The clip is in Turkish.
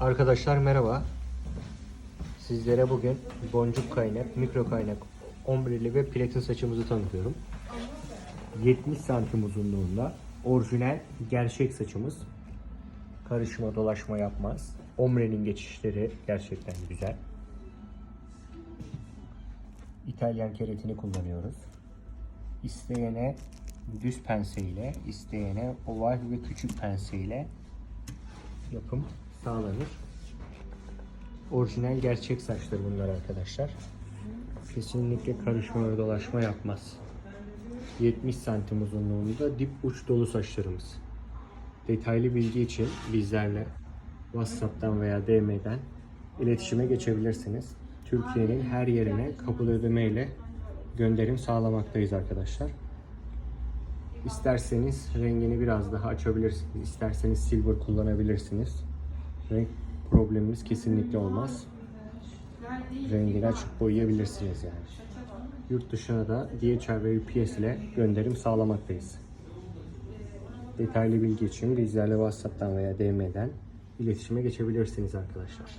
Arkadaşlar merhaba. Sizlere bugün boncuk kaynak, mikro kaynak, ombreli ve platin saçımızı tanıtıyorum. 70 santim uzunluğunda orijinal gerçek saçımız. Karışma dolaşma yapmaz. Omrenin geçişleri gerçekten güzel. İtalyan keratini kullanıyoruz. İsteyene düz penseyle, isteyene oval ve küçük penseyle yapım sağlanır. Orijinal gerçek saçlar bunlar arkadaşlar. Kesinlikle karışma ve dolaşma yapmaz. 70 santim uzunluğunda dip uç dolu saçlarımız. Detaylı bilgi için bizlerle WhatsApp'tan veya DM'den iletişime geçebilirsiniz. Türkiye'nin her yerine kabul ödeme ile gönderim sağlamaktayız arkadaşlar. İsterseniz rengini biraz daha açabilirsiniz. İsterseniz silver kullanabilirsiniz. Renk problemimiz kesinlikle olmaz. Rengini açıp boyayabilirsiniz yani. Yurt dışına da DHL ve UPS ile gönderim sağlamaktayız. Detaylı bilgi için bizlerle WhatsApp'tan veya DM'den iletişime geçebilirsiniz arkadaşlar.